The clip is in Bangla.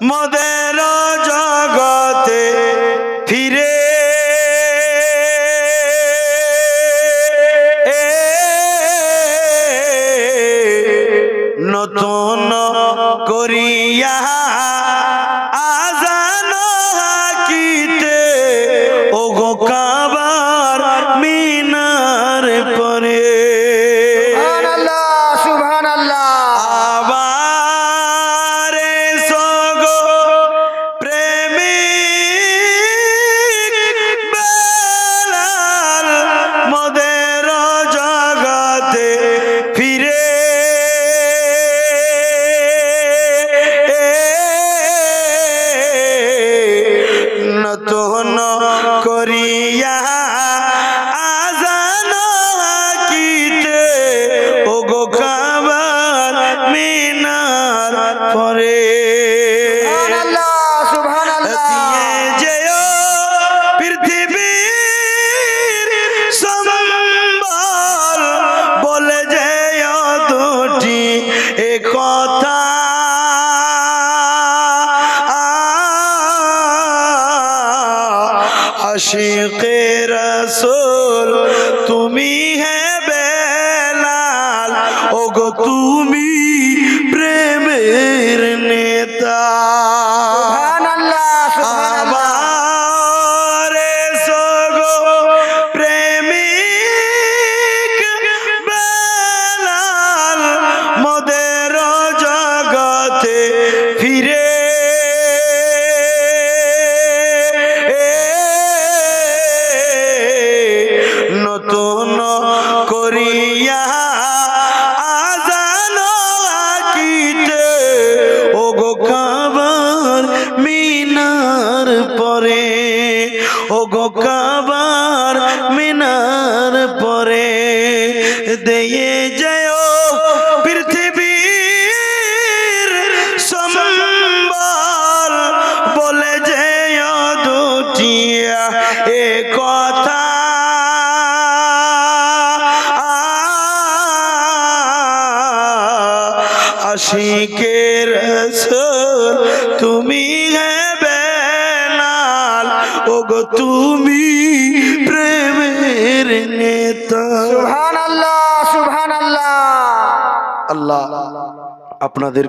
মদের জগতে ফিরে। নতুন করিয়া নতুন করিয়া আজান হাকিতে ও গো খাবার মিনার পরে আশিকে রসুল তুমি হে বেলাল ওগো তুমি প্রেমের নেতা। ও গো কাবার মিনার পরে দিয়ে যায় পৃথিবীর সম্বল বলে যেয় দুটিয়া এ কথা। আশিকের তুমি হে বেলাল ওগো তুমি প্রেমের নেতা। সুবহানাল্লাহ সুবহানাল্লাহ। আল্লাহ আপনাদের